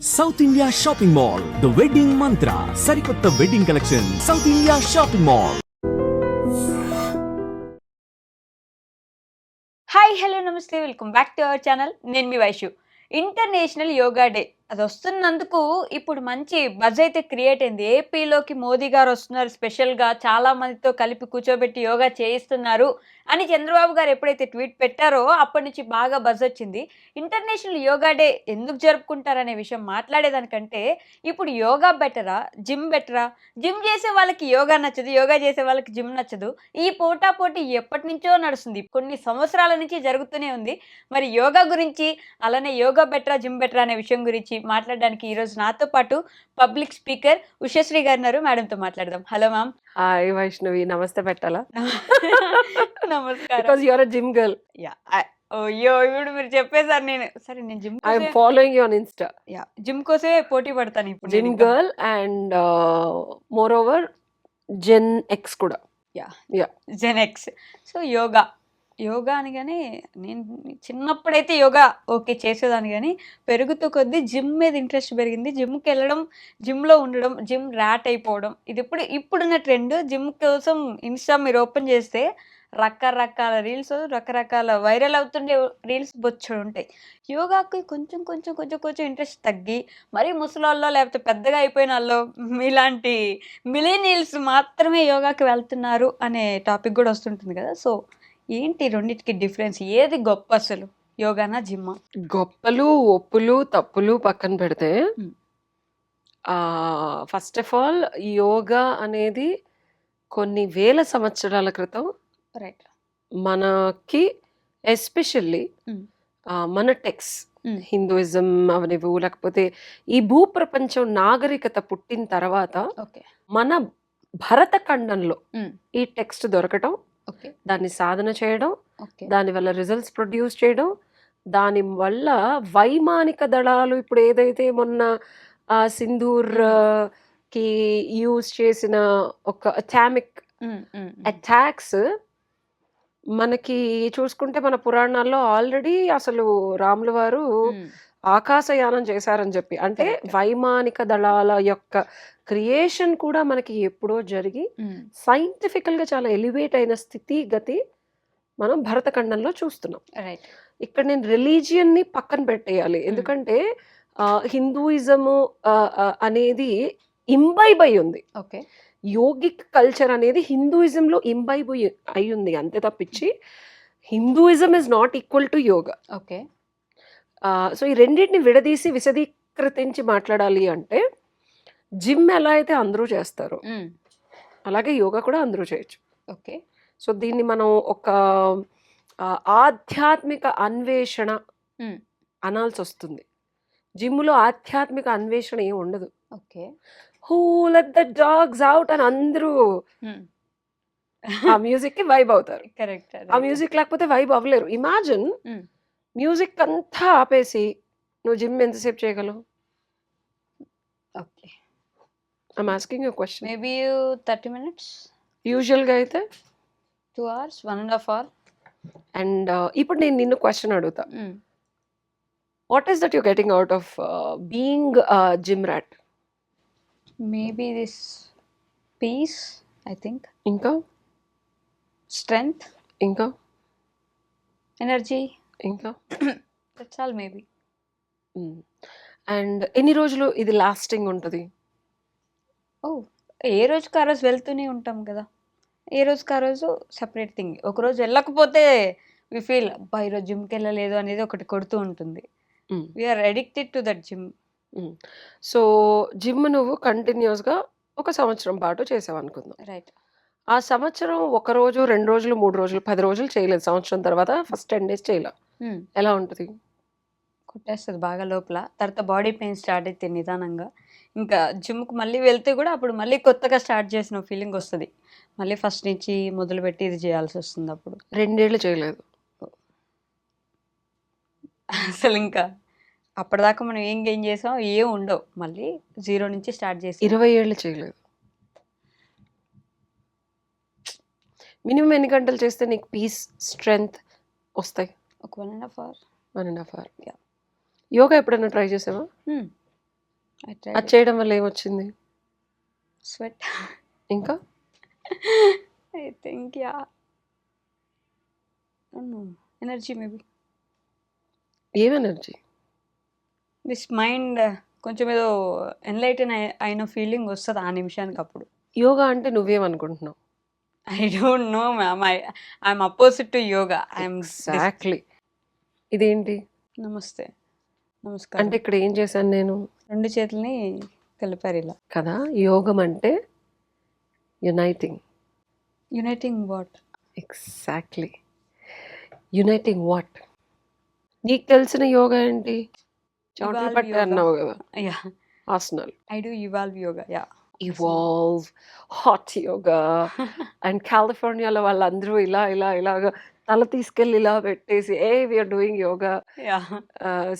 South India shopping mall the wedding mantra సరికొత్త wedding collection South India shopping mall hi hello namaste welcome back to our channel నేను మీ Vaishu international yoga day అది వస్తున్నందుకు ఇప్పుడు మంచి buzz అయితే క్రియేట్ అయింది. ఏపీలోకి మోదీ గారు వస్తున్నారు స్పెషల్గా. చాలా మందితో కలిపి కూర్చోబెట్టి యోగా చేయిస్తున్నారు అని చంద్రబాబు గారు ఎప్పుడైతే ట్వీట్ పెట్టారో అప్పటి నుంచి బాగా బజ్ వచ్చింది. ఇంటర్నేషనల్ యోగా డే ఎందుకు జరుపుకుంటారనే విషయం మాట్లాడేదానికంటే ఇప్పుడు యోగా బెటరా? జిమ్ బెటరా? జిమ్ చేసే వాళ్ళకి యోగా నచ్చదు యోగా చేసే వాళ్ళకి జిమ్ నచ్చదు. ఈ పోటా పోటీ ఎప్పటి నుంచో నడుస్తుంది. కొన్ని సంవత్సరాల నుంచి జరుగుతూనే ఉంది. మరి యోగా గురించి అలానే యోగా బెటరా జిమ్ బెటరా అనే విషయం గురించి మాట్లాడడానికి ఈరోజు నాతో పాటు పబ్లిక్ స్పీకర్ ఉషశ్రీ గారు ఉన్నారు మేడంతో మాట్లాడదాం. Hello ma'am. హాయ్ వైష్ణవి నమస్తే పెట్టాలా? నమస్కారం. యువర్ జిమ్ గర్ల్ యా అయ్యో ఇప్పుడు మీరు చెప్పేసారు నేను. సరే నేను gym I'm following you on Insta yeah gym కోసమే పోటీ పడతాను ఇప్పుడు gym girl and more over Gen X కూడా. GenX so yoga. యోగా అని కానీ నేను చిన్నప్పుడైతే యోగా ఓకే చేసేదాన్ని కానీ పెరుగుతూ కొద్దీ జిమ్ మీద ఇంట్రెస్ట్ పెరిగింది. జిమ్కి వెళ్ళడం జిమ్లో ఉండడం జిమ్ ర్యాట్ అయిపోవడం ఇది ఇప్పుడు ఇప్పుడున్న ట్రెండ్ జిమ్ కోసం ఇన్స్టా మీరు ఓపెన్ చేస్తే రకరకాల రీల్స్ రకరకాల వైరల్ అవుతుండే రీల్స్ బొచ్చడు ఉంటాయి. యోగాకి కొంచెం కొంచెం కొంచెం కొంచెం ఇంట్రెస్ట్ తగ్గి మరీ ముసలాల్లో లేకపోతే పెద్దగా అయిపోయిన వాళ్ళు ఇలాంటి మిలీనియల్స్ మాత్రమే యోగాకి వెళ్తున్నారు అనే టాపిక్ కూడా వస్తుంటుంది కదా. సో ఏంటి రెండింటికి డిఫరెన్స్ ఏది గొప్ప అసలు యోగానా జిమ్మా గొప్పలు ఒప్పులు తప్పులు పక్కన పెడితే. ఫస్ట్ ఆఫ్ ఆల్ యోగా అనేది కొన్ని వేల సంవత్సరాల క్రితం రైట్ మనకి ఎస్పెషల్లీ. మన టెక్స్. హిందూయిజం అవనివ్వు లేకపోతే ఈ భూప్రపంచం నాగరికత పుట్టిన తర్వాత ఓకే మన భరతఖండంలో. ఈ టెక్స్ట్ దొరకటం దాన్ని సాధన చేయడం ఓకే. దానివల్ల రిజల్ట్స్ ప్రొడ్యూస్ చేయడం దాని వల్ల వైమానిక దళాలు ఇప్పుడు ఏదైతే మొన్న ఆ, సింధూర్కి యూజ్ చేసిన ఒక అటామిక్ అటాక్స్ మనకి చూసుకుంటే మన పురాణాల్లో ఆల్రెడీ అసలు రాముల వారు ఆకాశయానం చేశారని చెప్పి. అంటే. వైమానిక దళాల యొక్క క్రియేషన్ కూడా మనకి ఎప్పుడో జరిగి సైంటిఫికల్గా చాలా ఎలివేట్ అయిన స్థితి గతి మనం భరతఖండంలో చూస్తున్నాం. రైట్ ఇక్కడ నేను రిలీజియన్ని పక్కన పెట్టేయాలి. ఎందుకంటే హిందూయిజము అనేది ఇంబైబ్ అయి ఉంది. ఓకే. యోగిక్ కల్చర్ అనేది హిందూయిజంలో ఇంబైబ్ అయి ఉంది. అంతే తప్పించి Hinduism is not equal to yoga. Okay. So ఈ రెండింటిని విడదీసి విశదీకృతించి మాట్లాడాలి అంటే జిమ్ ఎలా అయితే అందరూ చేస్తారో అలాగే యోగా కూడా అందరూ చేయొచ్చు. ఓకే. సో దీన్ని మనం ఒక ఆధ్యాత్మిక అన్వేషణ. అనాల్సి వస్తుంది. జిమ్లో ఆధ్యాత్మిక అన్వేషణ ఏం ఉండదు. Okay. Who let the dogs out అని అందరూ ఆ మ్యూజిక్కి వైబ్ అవుతారు. కరెక్ట్ ఆ మ్యూజిక్ లేకపోతే వైబ్ అవ్వలేరు. ఇమాజిన్. మ్యూజిక్ అంతా ఆపేసి నువ్వు జిమ్ ఎంతసేపు చేయగలవు? Okay. I'm asking you question maybe thirty minutes యూజువల్గా అయితే two hours one and half hour and ఇప్పుడు నేను నిన్ను క్వశ్చన్ అడుగుతా. What is that you getting out of being gym rat maybe this peace I think ఇంకా strength ఇంకా energy ఇంకా? That's all maybe and ఎన్ని రోజులు ఇది లాస్టింగ్ ఉంటుంది? ఓ ఏ రోజుకి ఆ రోజు వెళ్తూనే ఉంటాం కదా. ఏ రోజుకి ఆ రోజు? సపరేట్ థింగ్ ఒక రోజు వెళ్ళకపోతే వి ఫీల్ అబ్బా ఈరోజు జిమ్కి వెళ్ళలేదు అనేది ఒకటి కొడుతూ ఉంటుంది. We are addicted to that gym so gym నువ్వు కంటిన్యూస్గా ఒక సంవత్సరం పాటు చేసావు అనుకుందాం. రైట్ ఆ సంవత్సరం ఒక రోజు రెండు రోజులు మూడు రోజులు పది రోజులు చేయలేదు. సంవత్సరం తర్వాత ఫస్ట్ టెన్ డేస్ చేయలే. ఎలా ఉంటుంది? కొట్టేస్తుంది బాగా లోపల. తర్వాత బాడీ పెయిన్ స్టార్ట్ అయితే నిదానంగా. ఇంకా జిమ్కి మళ్ళీ వెళ్తే కూడా అప్పుడు మళ్ళీ కొత్తగా స్టార్ట్ చేసిన ఫీలింగ్ వస్తుంది. మళ్ళీ ఫస్ట్ నుంచి మొదలుపెట్టి ఇది చేయాల్సి వస్తుంది అప్పుడు. రెండేళ్ళు చేయలేదు. అసలు ఇంకా అప్పటిదాకా మనం ఏం గెయిన్ చేసాం ఏం ఉండవు. మళ్ళీ జీరో నుంచి స్టార్ట్ చేసి. ఇరవై ఏళ్ళు చేయలేదు. మినిమం ఎన్ని గంటలు చేస్తే నీకు పీస్ స్ట్రెంగ్త్ వస్తాయి? ఒక one and half hour one and half hour Yeah. Yoga ఎప్పుడైనా ట్రై చేసావా? అది చేయడం వల్ల ఏమొచ్చింది? స్వెట్ ఇంకా? I think yeah energy maybe ఏం ఎనర్జీ దిస్ మైండ్ కొంచెం ఏదో ఎన్లైటన్ అయిన ఫీలింగ్ వస్తుంది ఆ నిమిషానికి అప్పుడు. యోగా అంటే నువ్వేమనుకుంటున్నావు? I don't know ma'am I I'm opposite to yoga I'm exactly ఇదేంటి? నమస్తే. నమస్కారం. అంటే ఇక్కడ ఏం చేశాను నేను? రెండు చేతుల్ని కలిపారు ఇలా. కదా యోగం అంటే uniting uniting what exactly uniting what నీకు తెలిసిన యోగా ఏంటి? Evolve పట్టి. అన్నావు కదా. యా ఆసనాలు I do evolve yoga yeah evolve hot yoga and కాలిఫోర్నియాలో వాళ్ళందరూ ఇలా ఇలా ఇలాగా తల తీసుకెళ్ళి ఇలా పెట్టేసి hey we are doing yoga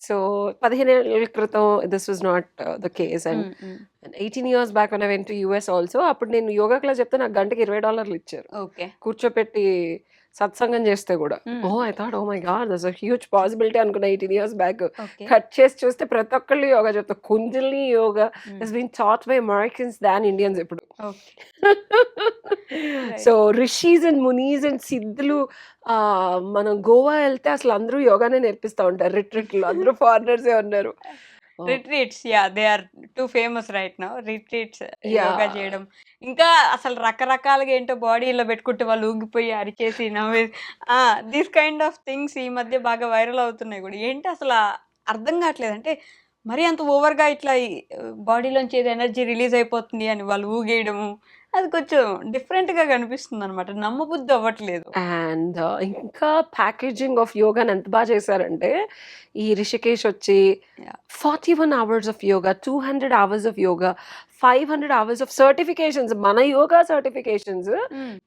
so పదిహేను ఏళ్ళ క్రితం this was not the case and eighteen years back one I went to US also అప్పుడు నేను యోగా క్లాస్ చెప్తే నాకు గంటకి ఇరవై డాలర్లు ఇచ్చారు. ఓకే కూర్చోపెట్టి సత్సంగం చేస్తే కూడా. ఓ I thought oh my god this huge possibility అనుకున్నా ఎయిటీన్ ఇయర్స్ బ్యాక్ కట్ చేసి చూస్తే ప్రతి ఒక్కళ్ళు యోగా చెప్తారు కుంజలి yoga is been taught by Americans than Indians ఇప్పుడు. So rishis and munis and సిద్ధులు మనం గోవా వెళ్తే అసలు అందరూ యోగానే నేర్పిస్తూ ఉంటారు. రిట్రీట్లు అందరూ ఫారినర్సే ఉన్నారు. Retreats yeah they are too famous right now retreats. Yoga చేయడం. ఇంకా అసలు రకరకాలుగా ఏంటో బాడీలో పెట్టుకుంటే వాళ్ళు ఊగిపోయి అరిచేసి నవ్వే దిస్ కైండ్ ఆఫ్ థింగ్స్ ఈ మధ్య బాగా వైరల్ అవుతున్నాయి కూడా. ఏంటి అసలు అర్థం కావట్లేదు. అంటే మరి అంత ఓవర్గా ఇట్లా బాడీలోంచి ఏదో ఎనర్జీ రిలీజ్ అయిపోతుంది అని వాళ్ళు ఊగేయడము అది కొంచెం డిఫరెంట్గా కనిపిస్తుంది అనమాట నమ్మబుద్ధి అవ్వట్లేదు. అండ్ ఇంకా ప్యాకేజింగ్ ఆఫ్ యోగాని ఎంత బాగా చేశారంటే ఈ రిషికేష్ వచ్చి. Forty one hours of yoga two hundred hours of yoga five hundred hours of certifications మన యోగా సర్టిఫికేషన్స్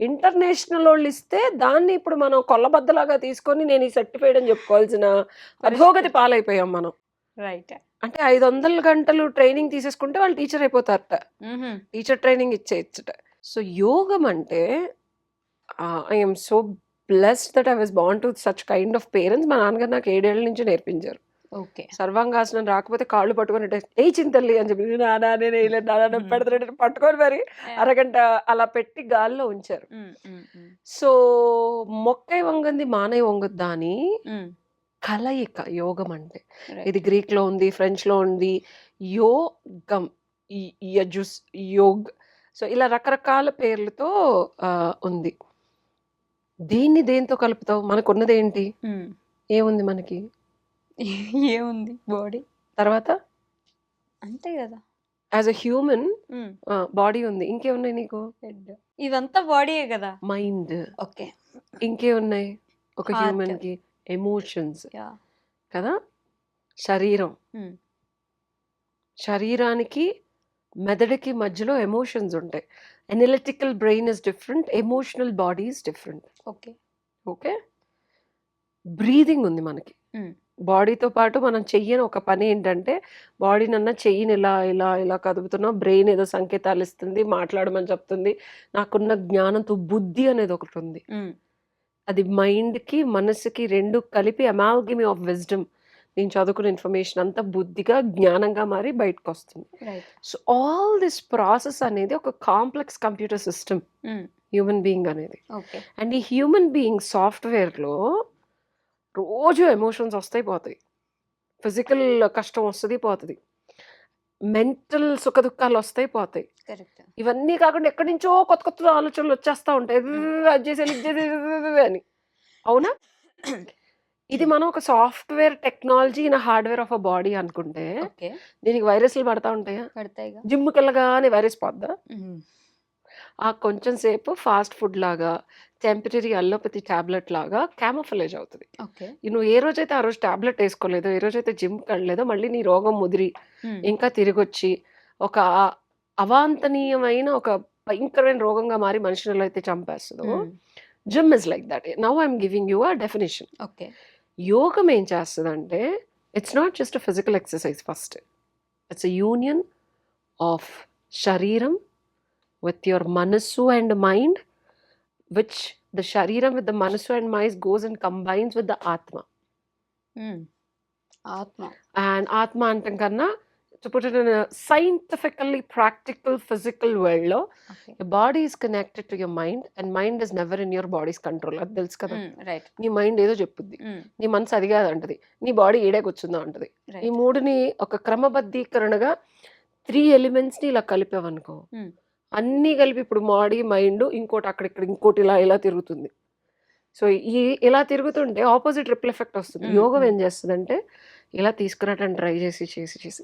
ఇంటర్నేషనల్ వాళ్ళు ఇస్తే దాన్ని ఇప్పుడు మనం కొల్లబద్దలాగా తీసుకొని నేను ఈ సర్టిఫైడ్ అని చెప్పుకోవాల్సిన అధోగతి పాలైపోయాం మనం. రైట్. అంటే ఐదు వందల గంటలు ట్రైనింగ్ తీసేసుకుంటే వాళ్ళు టీచర్ అయిపోతారట. టీచర్ ట్రైనింగ్ ఇచ్చేయచ్చట. సో యోగం అంటే I'm so blessed that I was born to such kind of parents. మా నాన్నగారు నాకు ఏడేళ్ళ నుంచి నేర్పించారు. ఓకే. సర్వాంగాసనం రాకపోతే కాళ్ళు పట్టుకొని ఏ చింతల్లి అని చెప్పి నానా నేను వేయలేదు నానా నొప్పి పెడతాడు పట్టుకొని మరి అరగంట అలా పెట్టి గాల్లో ఉంచారు. సో మొక్కై వంగంది మానై వంగద్దా అని కలయిక యోగం అంటే. ఇది గ్రీక్లో ఉంది ఫ్రెంచ్లో ఉంది యోగం యజుస్ యోగ్. సో ఇలా రకరకాల పేర్లతో ఉంది. దీన్ని దేంతో కలుపుతావు? మనకున్నది ఏంటి ఏముంది మనకి? ఏముంది? బాడీ. తర్వాత? అంతే కదా. యాజ్ అ హ్యూమన్ బాడీ ఉంది. ఇంకేమున్నాయి నీకు? ఇదంతా బాడీయే కదా. మైండ్. ఓకే. ఇంకేమున్నాయి? ఒక Heart. హ్యూమన్కి ఎమోషన్స్ కదా? శరీరం. Hmm. శరీరానికి మెదడుకి మధ్యలో ఎమోషన్స్ ఉంటాయి. Analytical brain is different emotional body is different okay okay breathing ఉంది మనకి. బాడీతో పాటు మనం చెయ్యని ఒక పని ఏంటంటే బాడీనన్న చెయ్యిని ఇలా ఇలా ఇలా కదుపుతున్నాం బ్రెయిన్ ఏదో సంకేతాలు ఇస్తుంది మాట్లాడమని చెప్తుంది నాకున్న జ్ఞానంతో బుద్ధి అనేది ఒకటి ఉంది. అది మైండ్కి మనసుకి రెండు కలిపి అమాల్గిమి ఆఫ్ విజ్డమ్. నేను చదువుకున్న ఇన్ఫర్మేషన్ అంతా బుద్ధిగా జ్ఞానంగా మారి బయటకు వస్తుంది right. So all this process అనేది ఒక complex computer system. Human being అనేది. ఓకే. అండ్ ఈ హ్యూమన్ బీయింగ్ సాఫ్ట్వేర్లో రోజు ఎమోషన్స్ వస్తాయి పోతాయి. ఫిజికల్ కష్టం వస్తుంది పోతుంది. మెంటల్ సుఖ దుఃఖాలు వస్తాయి పోతాయి. కరెక్ట్. ఇవన్నీ కాకుండా ఎక్కడి నుంచో కొత్త కొత్త ఆలోచనలు వచ్చేస్తూ ఉంటాయి. "ఉవ్వ్, అది ఇది చేసేయాలి, ఉవ్వ్" అని. అవునా? ఇది మనం ఒక software technology in hardware of a body అనుకుంటే దీనికి వైరస్లు పడతా ఉంటాయా? పడతాయిగా జిమ్కి వెళ్ళగానే వైరస్ పోద్దా? ఆ కొంచెం సేపు ఫాస్ట్ ఫుడ్ లాగా టెంపరీ అల్లోపతి టాబ్లెట్ లాగా క్యామోఫలేజ్ అవుతుంది. నువ్వు ఏ రోజైతే ఆ రోజు టాబ్లెట్ వేసుకోలేదో ఏ రోజైతే జిమ్కి వెళ్ళలేదో మళ్ళీ నీ రోగం ముదిరి ఇంకా తిరిగొచ్చి ఒక అవాంతనీయమైన ఒక భయంకరమైన రోగంగా మారి మనుషులు అయితే చంపేస్తుందో gym is like that now I'm giving you a definition okay. యోగం ఏం చేస్తుందంటే it's not just physical exercise first it's a union of శరీరం విత్ యువర్ మనస్సు అండ్ మైండ్ విచ్ ద శరీరం విత్ ద మనస్సు and mind goes and combines with the ఆత్మ ఆత్మ and ఆత్మ అంటాం కన్నా to put it in a scientifically practical physical world లో your body is connected to your mind and mind is never in your body's control. అది తెలుసు కదా right నీ మైండ్ ఏదో చెప్పుద్ది. నీ మనసు అది కాదు అంటది. నీ బాడీ ఈడే కూర్చుందా అంటది. ఈ మూడుని ఒక క్రమబద్ధీకరణగా త్రీ ఎలిమెంట్స్ని ఇలా కలిపావనుకో. Hmm. అన్నీ కలిపి ఇప్పుడు బాడీ మైండ్ ఇంకోటి అక్కడ ఇక్కడ ఇంకోటి ఇలా ఇలా తిరుగుతుంది. సో ఈ ఇలా తిరుగుతుంటే ఆపోజిట్ రిపుల్ ఎఫెక్ట్ వస్తుంది. యోగం. ఏం చేస్తుందంటే ఇలా తీసుకురావడానికి ట్రై చేసి చేసి చేసి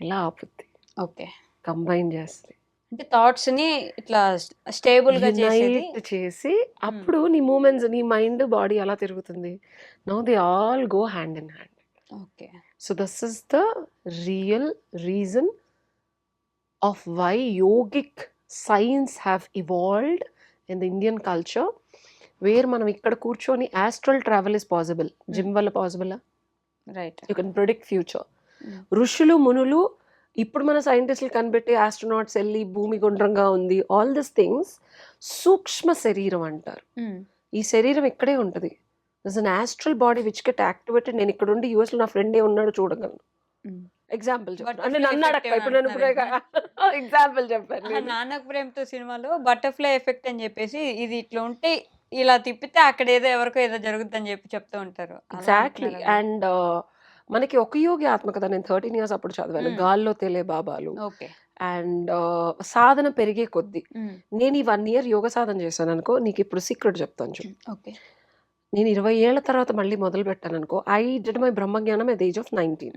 ఇలా ఆపుద్ది. ఓకే. కంబైన్ చేస్తుంది. అంటే థాట్స్ని ఇట్లా స్టేబుల్గా చేసి అప్పుడు నీ మూమెంట్స్ నీ మైండ్ బాడీ అలా తిరుగుతుంది? Now they all go hand in hand. Okay. So this is the real reason of why yogic science have evolved in the Indian culture where మనం ఇక్కడ కూర్చొని astral travel is possible gym వల్ల possible right you can predict future. ఋషులు మునులు ఇప్పుడు మన సైంటిస్టులు కనిపెట్టి ఆస్ట్రోనాట్స్ వెళ్ళి భూమి గుండ్రంగా ఉంది ఆల్ దిస్ థింగ్స్ సూక్ష్మ శరీరం అంటారు. ఈ శరీరం ఇక్కడే ఉంటుంది. This an astral body which get activated నేను ఇక్కడ ఉండి యూఎస్లో నా ఫ్రెండ్ ఏ ఉన్నాడు చూడగలను. ఎగ్జాంపుల్ అంటే నన్ను అడక్క ఇప్పుడు నేను ఇప్పుడు ఎగ్జాంపుల్ చెప్పాను నేను. నానక్ ప్రేమతో సినిమాలో బటర్ఫ్లై ఎఫెక్ట్ అని చెప్పేసి ఇది ఇట్లా ఉంటే ఇలా తిప్పితే అక్కడ ఏదో ఎవరికో ఏదో జరుగుద్దని చెప్పి చెప్తూ ఉంటారు. ఎగ్జాక్ట్లీ? అండ్ మనకి ఒక యోగి ఆత్మకథ నేను థర్టీన్ ఇయర్స్ అప్పుడు చదివాను. Mm. గాల్లో తేలే బాబాలు. ఓకే అండ్ సాధన పెరిగే కొద్దీ ఉమ్, నేను ఈ వన్ ఇయర్ యోగ సాధన చేశాను అనుకో నీకు ఇప్పుడు సీక్రెట్ చెప్తాను చూ ఓకే నేను ఇరవై ఏళ్ళ తర్వాత మళ్ళీ మొదలు పెట్టాను అనుకో ఐ డిడ్ మై బ్రహ్మజ్ఞానం at age of nineteen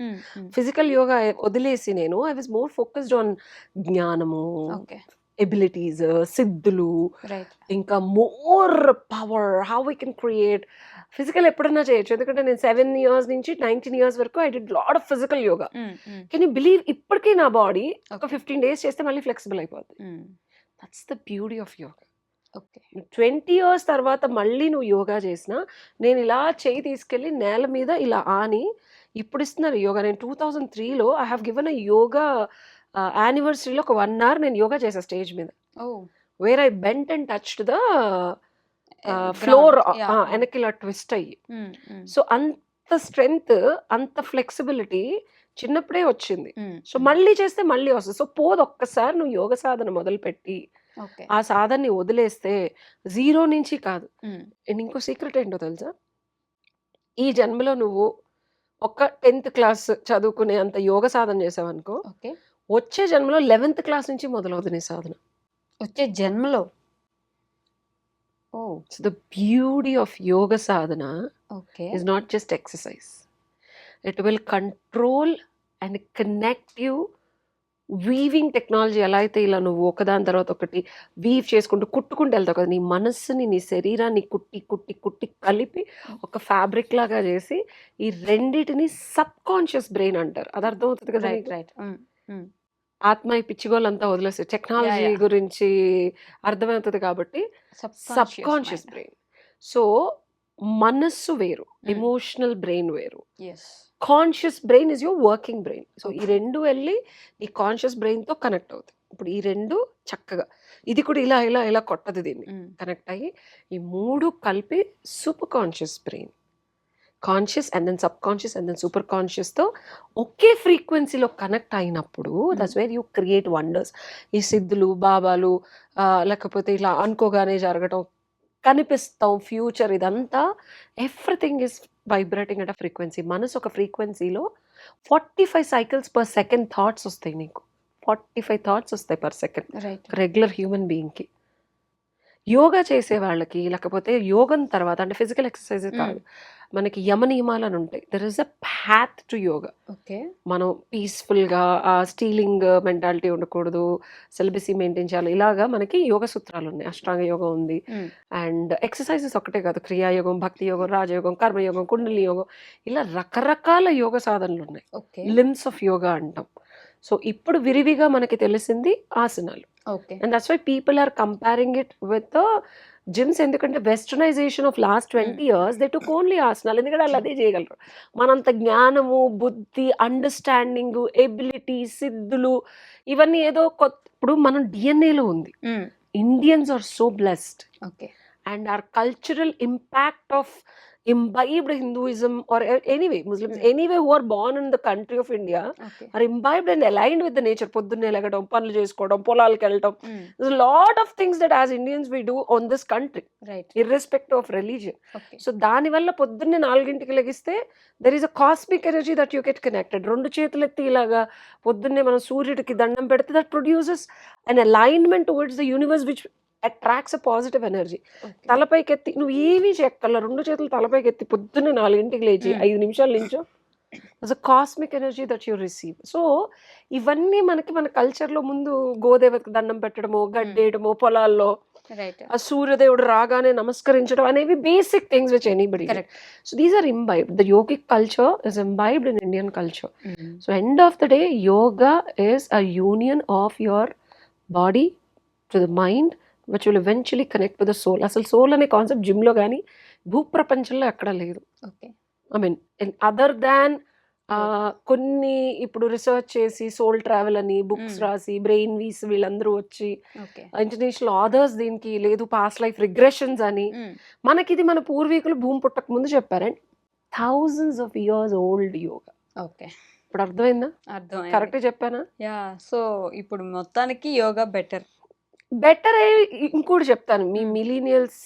physical yoga వదిలేసి నేను I was more focused on జ్ఞానము ఓకే. ఎబిలిటీస్ సిద్ధులు రైట్ ఇంకా more power how we can create physical ఎప్పుడన్నా చేయొచ్చు ఎందుకంటే నేను సెవెన్ ఇయర్స్ నుంచి నైన్టీన్ ఇయర్స్ వరకు I did lot of physical yoga can you believe ఇప్పటికీ నా బాడీ ఒక. ఫిఫ్టీన్ డేస్ చేస్తే మళ్ళీ ఫ్లెక్సిబుల్ అయిపోద్ది. That's the beauty of yoga twenty years తర్వాత మళ్ళీ నువ్వు యోగా చేసినా నేను ఇలా చేయి తీసుకెళ్ళి నేల మీద ఇలా ఆని ఇప్పుడు ఇస్తున్నారు యోగా. నేను టూ థౌజండ్ త్రీలో I have given a yoga యానివర్సరీలో ఒక వన్ అవర్ నేను యోగా చేసా స్టేజ్ మీద. Where I bent and touched the floor వెనక్కి ఇలా ట్విస్ట్ అయ్యి. సో అంత స్ట్రెంగ్త్ అంత ఫ్లెక్సిబిలిటీ చిన్నప్పుడే వచ్చింది. సో మళ్ళీ చేస్తే మళ్ళీ వస్తుంది. సో పోదు ఒక్కసారి నువ్వు యోగ సాధన మొదలుపెట్టి ఆ సాధనని వదిలేస్తే జీరో నుంచి కాదు. అండ్ ఇంకో సీక్రెట్ ఏంటో తెలుసా? ఈ జన్మలో నువ్వు ఒక టెన్త్ క్లాస్ చదువుకునే అంత యోగ సాధన చేసావనుకో వచ్చే జన్మలో లెవెన్త్ క్లాస్ నుంచి మొదలవుతుంది నీ సాధన. వచ్చే జన్మలో? Oh the beauty of yoga Sadhana okay. is not just exercise. It will control and connect you weaving technology ఎలా అయితే ఇలా నువ్వు ఒకదాని తర్వాత ఒకటి వీవ్ చేసుకుంటూ కుట్టుకుంటూ వెళ్తావు కదా నీ మనస్సుని నీ శరీరాన్ని కుట్టి కుట్టి కుట్టి కలిపి ఒక ఫ్యాబ్రిక్ లాగా చేసి ఈ రెండిటిని సబ్ కాన్షియస్ బ్రెయిన్ అంటారు. అది అర్థమవుతుంది కదా రైట్ ఆత్మ ఈ పిచ్చిగోళ్ళంతా వదిలేసి టెక్నాలజీ. గురించి అర్థమవుతుంది కాబట్టి సబ్ కాన్షియస్ బ్రెయిన్ సో మనస్సు వేరు. ఎమోషనల్ బ్రెయిన్ వేరు. Conscious brain is your working brain so ఈ రెండు వెళ్ళి ఈ కాన్షియస్ బ్రెయిన్తో కనెక్ట్ అవుతాయి. ఇప్పుడు ఈ రెండు చక్కగా ఇది కూడా ఇలా ఇలా ఇలా కొట్టదు దీన్ని. కనెక్ట్ అయ్యి ఈ మూడు కలిపి super conscious brain conscious and then sub conscious and then super కాన్షియస్తో ఒకే ఫ్రీక్వెన్సీలో కనెక్ట్ అయినప్పుడు that's where you create wonders ఈ సిద్ధులు బాబాలు లేకపోతే ఇలా అనుకోగానే జరగటం కనిపిస్తాం ఫ్యూచర్ ఇదంతా. Everything is vibrating at frequency మనసు ఒక ఫ్రీక్వెన్సీలో forty five cycles per second thoughts వస్తాయి నీకు. ఫార్టీ ఫైవ్ థాట్స్ వస్తాయి పర్ సెకండ్ రెగ్యులర్ హ్యూమన్ బీయింగ్కి యోగా చేసే వాళ్ళకి లేకపోతే యోగం తర్వాత అంటే ఫిజికల్ ఎక్సర్సైజ్ కాదు. మనకి యమ నియమాలు అని ఉంటాయి. There is a path to yoga okay. మనం పీస్ఫుల్గా స్టీలింగ్ మెంటాలిటీ ఉండకూడదు. సెలబసీ మెయింటైన్ చేయాలి. ఇలాగా మనకి యోగ సూత్రాలు ఉన్నాయి. అష్టాంగ యోగం ఉంది. అండ్ ఎక్సర్సైజెస్ ఒకటే కాదు. క్రియాయోగం భక్తి యోగం రాజయోగం కర్మయోగం కుండలి యోగం. ఇలా రకరకాల యోగ సాధనలు ఉన్నాయి. ఓకే. లిమ్స్ ఆఫ్ యోగా అంటాం. సో ఇప్పుడు విరివిగా మనకి తెలిసింది ఆసనాలు. Okay. And that's why people are comparing it with gyms ఎందుకంటే westernization of last twenty years they took only ఆసనాలు ఎందుకంటే వాళ్ళు అదే చేయగలరు. మనంత జ్ఞానము బుద్ధి అండర్స్టాండింగ్ ఎబిలిటీ సిద్ధులు ఇవన్నీ ఏదో కొత్త ఇప్పుడు మనం డిఎన్ఏలో ఉంది. Indians are so blessed okay and are cultural impact of imbibed Hinduism or a- anyway Muslims Mm. anyway who are born in the country of India okay are imbibed and aligned with the nature. పొద్దున్నే లెగడం పనులు చేసుకోవడం పొలాలకు వెళ్ళటం Hmm. there's a lot of things that as Indians we do on this country right irrespective of religion. Okay so దానివల్ల పొద్దున్నే నాలుగింటికి లెగిస్తే there is a cosmic energy that you get connected రెండు చేతులు ఎత్తి ఇలాగా పొద్దున్నే మనం సూర్యుడికి దండం పెడితే that produces an alignment towards the universe which attracts a positive energy తలపైకి ఎత్తి నువ్వు ఏమీ చెక్కల రెండు చేతులు తలపైకి ఎత్తి పొద్దున్నే నాలుగింటికి లేచి Mm. ఐదు నిమిషాల నుంచో. A cosmic energy that you receive so ఇవన్నీ మనకి మన కల్చర్లో ముందు గోదేవతకి దండం పెట్టడము గడ్డేయడము పొలాల్లో ఆ సూర్యదేవుడు రాగానే నమస్కరించడం అనేవి basic things which anybody so these are imbibed the yogic culture is imbibed in Indian culture Hmm. So end of the day yoga is a union of your body to the mind which will eventually connect with the soul. అసలు soul అనే concept జిమ్లో కానీ భూప్రపంచంలో ఎక్కడ లేదు. Okay. I mean other than కొన్ని ఇప్పుడు research చేసి సోల్ ట్రావెల్ అని బుక్స్ Mm. రాసి బ్రెయిన్ వీస్ వీళ్ళందరూ వచ్చి ఇంటర్నేషనల్ ఆథర్స్ దీనికి లేదు పాస్ట్ లైఫ్ రిగ్రెషన్స్ అని. Hmm. మనకి ఇది మన పూర్వీకులు భూమి పుట్టక ముందు చెప్పారండి thousands of years old yoga okay. ఇప్పుడు అర్థమైందా? అర్థం కరెక్ట్ చెప్పానా? యా సో ఇప్పుడు మొత్తానికి యోగా బెటర్ బెటర్ ఇంకోటి చెప్తాను మీ. మిలీనియల్స్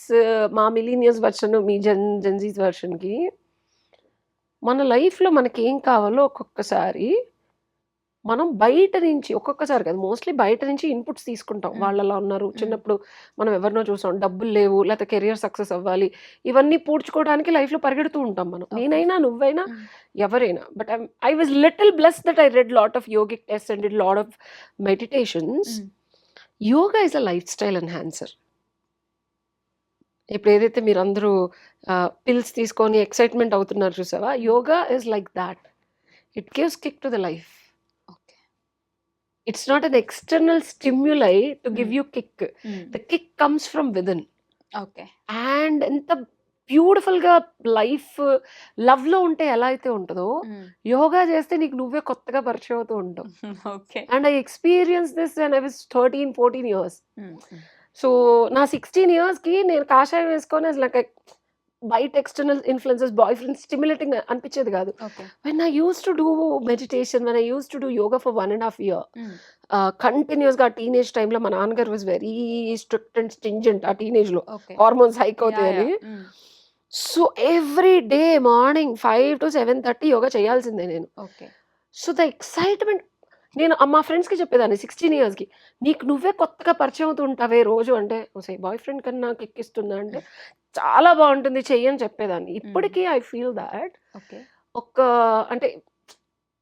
మా మిలీనియల్స్ వర్షన్ మీ జన్ జెన్జీస్ వర్షన్కి మన లైఫ్లో మనకి ఏం కావాలో ఒక్కొక్కసారి మనం బయట నుంచి ఒక్కొక్కసారి కాదు మోస్ట్లీ బయట నుంచి ఇన్పుట్స్ తీసుకుంటాం. వాళ్ళలా ఉన్నారు చిన్నప్పుడు మనం ఎవరినో చూసాం డబ్బులు లేవు లేకపోతే కెరియర్ సక్సెస్ అవ్వాలి ఇవన్నీ పూడ్చుకోవడానికి లైఫ్లో పరిగెడుతూ ఉంటాం మనం. నేనైనా నువ్వైనా. ఎవరైనా but I was little bless that I read lot of yogic test and lot of meditations. Yoga is a life style enhancer. ఇప్పుడు ఏదైతే మీరు అందరూ పిల్స్ తీసుకొని ఎక్సైట్మెంట్ అవుతున్నారు చూసావా? Yoga is like that. It gives kick to the life. Okay. It's not an external stimuli to give Mm. You kick. The kick comes from within. Okay. And ఎంత బ్యూటిఫుల్గా life లవ్లో ఉంటే ఎలా అయితే ఉంటుందో యోగా చేస్తే నీకు నువ్వే కొత్తగా పరిచయం అవుతూ ఉంటావు. Okay. And I experience this and I was thirteen fourteen years. So నా సిక్స్టీన్ ఇయర్స్కి నేను కాషాయం వేసుకొని అసలు నాకు బయట external influences bye friends stimulating అనిపించేది కాదు. When I use to do meditation when I use to do yoga for one and half year. కంటిన్యూస్గా టీనేజ్ టైంలో మా నాన్నగారు was very strict and stringent ఆ టీనేజ్లో హార్మోన్స్ హైక్ అవుతాయని. So every day morning five to seven thirty yoga చేయాల్సిందే నేను. Okay. So the excitement నేను మా ఫ్రెండ్స్కి చెప్పేదాన్ని సిక్స్టీన్ ఇయర్స్కి నీకు నువ్వే కొత్తగా పరిచయం అవుతూ ఉంటావే రోజు అంటే సే బాయ్ ఫ్రెండ్ కన్నా నాకు ఎక్కిస్తుందా అంటే చాలా బాగుంటుంది చెయ్యి అని చెప్పేదాన్ని. ఇప్పటికీ ఐ ఫీల్ దాట్ ఓకే. ఒక్క అంటే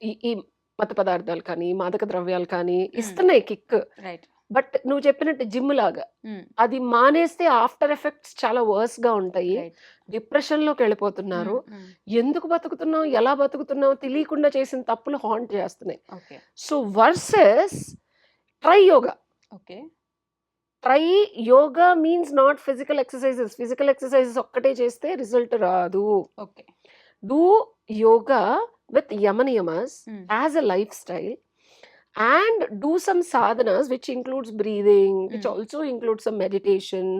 ఈ ఈ మత పదార్థాలు కానీ మాదక ద్రవ్యాలు కానీ ఇస్తున్నాయి కిక్. రైట్. బట్ నువ్వు చెప్పినట్టు జిమ్ లాగా. అది మానేస్తే ఆఫ్టర్ ఎఫెక్ట్స్ చాలా వర్స్గా ఉంటాయి. డిప్రెషన్లోకి వెళ్ళిపోతున్నారు. ఎందుకు బతుకుతున్నావు? ఎలా బతుకుతున్నావు? తెలియకుండా చేసిన తప్పులు హాంట్ చేస్తున్నాయి. So versus try yoga. Okay. Try yoga means not physical exercises. Physical exercises ఒక్కటే చేస్తే రిజల్ట్ రాదు. Okay. Do yoga with yamaniyamas. As a life style. And do some sadhanas which includes breathing which Mm. Also includes some meditation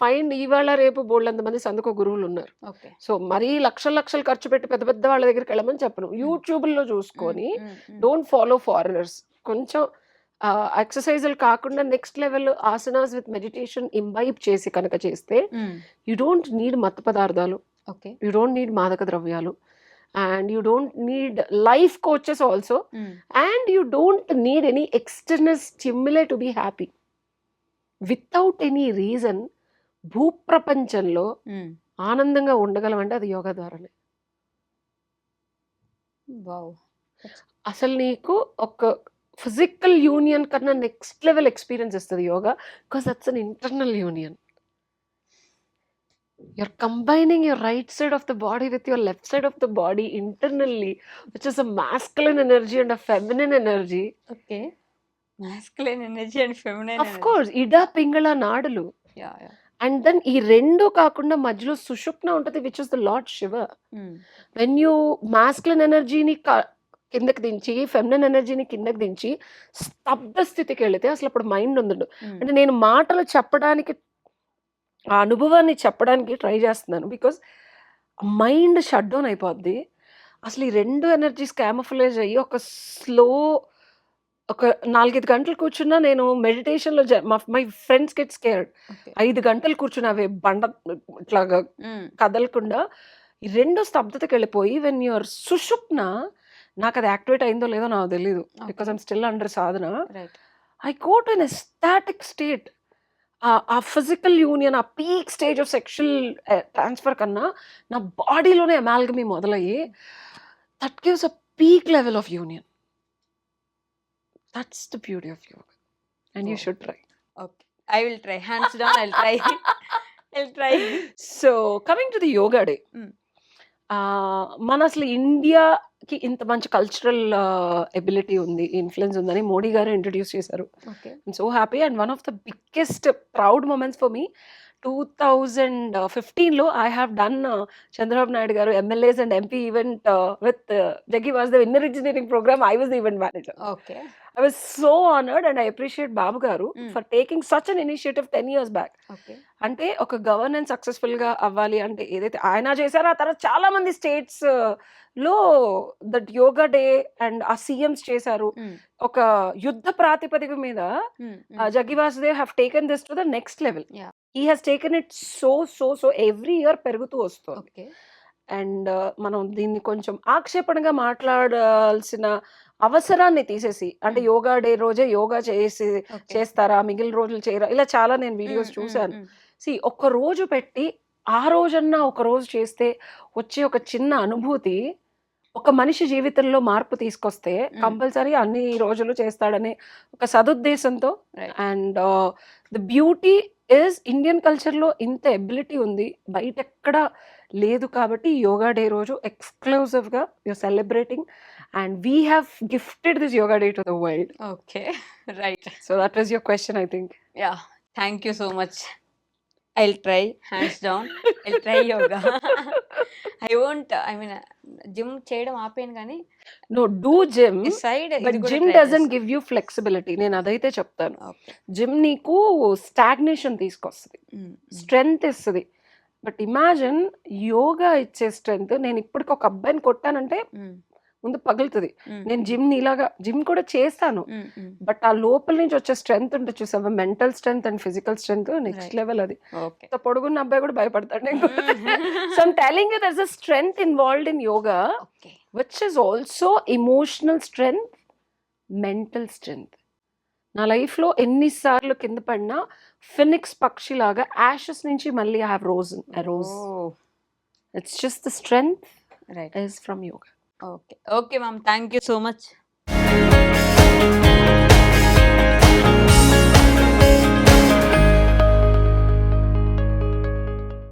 find ఇవాళ రేపు బోల్డ్ మంది సందుకో గురువులు ఉన్నారు okay. So మరీ లక్షలు లక్షలు ఖర్చు పెట్టి పెద్ద పెద్ద వాళ్ళ దగ్గరికి వెళ్ళమని చెప్పను. యూట్యూబ్లో చూసుకొని Hmm. డోంట్ ఫాలో ఫారినర్స్ కొంచెం ఎక్సర్సైజులు కాకుండా next level asanas with meditation imbibe చేసి కనుక చేస్తే యూ డోంట్ నీడ్ మత్తు పదార్థాలు. ఓకే. యూ డోంట్ నీడ్ మాదక ద్రవ్యాలు. And you don't need life coaches also and you don't need any external stimuli to be happy without any reason భూప్రపంచంలో ఆనందంగా ఉండగలమంటే అది యోగా ద్వారానే. అసలు నీకు ఒక ఫిజికల్ యూనియన్ కన్నా నెక్స్ట్ లెవెల్ ఎక్స్పీరియన్స్ ఇస్తుంది yoga because that's an internal union you're combining your right side of the body with your left side of the body internally which is a masculine energy and a feminine energy. Okay masculine energy and feminine of course Ida Pingala నాడులు yeah yeah and then ఈ రెండు కాకుండా మధ్యలో సుషుప్న ఉంటుంది which is the lord Shiva when you masculine ఎనర్జీని కిందకి దించి feminine ఎనర్జీని కిందకి దించి స్తబ్ద స్థితికి వెళితే అసలు అప్పుడు మైండ్ ఉండదు అంటే నేను మాటలు చెప్పడానికి ఆ అనుభవాన్ని చెప్పడానికి ట్రై చేస్తున్నాను. బికాస్ మైండ్ షట్ డౌన్ అయిపోద్ది. అసలు ఈ రెండు ఎనర్జీస్ క్యామఫ్లేజ్ అయ్యి ఒక స్లో ఒక నాలుగైదు గంటలు కూర్చున్నా నేను మెడిటేషన్లో మై ఫ్రెండ్స్ గెట్ స్కేర్డ్. ఐదు గంటలు కూర్చున్నా అవి బండ ఇట్లాగా కదలకుండా ఈ రెండు స్తబ్దతకి వెళ్ళిపోయి వెన్ యూఆర్ సుషుప్న నాకు అది యాక్టివేట్ అయిందో లేదో నాకు తెలియదు because I'm still under sadhana. I got in ecstatic state uh physical union uh peak stage of sexual transfer కన్నా నా బాడీలోనే అమాల్గమీ మొదలయ్యి that gives a peak level of union. That's the beauty of yoga. And you. Should try. Okay. I will try. Hands down I try I try so coming to the yoga day. మన అసలు ఇండియాకి ఇంత మంచి cultural ability ఉంది influence ఉందని మోడీ గారు introduce చేశారు. So happy and one of the biggest proud moments for me two thousand ఫిఫ్టీన్లో I have done Chandrababu Naidu garu MLAs and MP event with Jaggi was the inner engineering program I was the event manager okay. I was so honoured and I appreciate Babu garu. For taking such an initiative ten years back అంటే ఒక governance సక్సెస్ఫుల్గా అవ్వాలి అంటే ఏదైతే ఆయన చేశారో ఆ తర్వాత చాలా మంది స్టేట్స్లో that yoga day and uh CMs చేశారు. ఒక యుద్ధ ప్రాతిపదిక మీద Jaggi Vasudev have taken this to the next level. He has taken it so so so every year పెరుగుతూ వస్తుంది. అండ్ మనం దీన్ని కొంచెం ఆక్షేపణగా మాట్లాడాల్సిన అవసరాన్ని తీసేసి అంటే. యోగా డే రోజే యోగా చేసి చేస్తారా మిగిలిన రోజులు చేయరా ఇలా చాలా నేను వీడియోస్ చూశాను సి ఒక రోజు పెట్టి ఆ రోజన్నా ఒక రోజు చేస్తే వచ్చే ఒక చిన్న అనుభూతి ఒక మనిషి జీవితంలో మార్పు తీసుకొస్తే. కంపల్సరీ అన్ని రోజులు చేస్తాడనే ఒక సదుద్దేశంతో. And the beauty is Indian కల్చర్లో ఇంత ఎబిలిటీ ఉంది బయట ఎక్కడ లేదు కాబట్టి యోగా డే రోజు ఎక్స్క్లూజివ్గా you're celebrating and we have gifted this yoga day to the world okay right so that was your question I think yeah thank you so much I try hands down I try yoga I won't I mean gym చేయడం ఆపాను కానీ no do gym side but gym doesn't give you flexibility నేను అదైతే చెప్తాను. Gym నీకు stagnation తీసుకొస్తుంది. Strength ఇస్తుంది. But imagine yoga ఇచ్చే స్ట్రెంగ్త్ నేను ఇప్పటికి ఒక అబ్బాయిని కొట్టానంటే ముందు పగులుతుంది. నేను జిమ్ నీలాగా జిమ్ కూడా చేస్తాను. బట్ ఆ లోపల నుంచి వచ్చే స్ట్రెంగ్త్ ఉంటుంది చూసావా? Mental strength and physical strength next. Level అది. పొడుగున్న అబ్బాయి కూడా భయపడతాడు so I'm telling you there's a strength involved in yoga which is also emotional strength mental strength నా లైఫ్లో ఎన్నిసార్లు కింద పడినా ఫినిక్స్ పక్షిలాగా యాషెస్ నుంచి మళ్ళీ I have rose rose it's just the strength right is from yoga okay okay ma'am thank you so much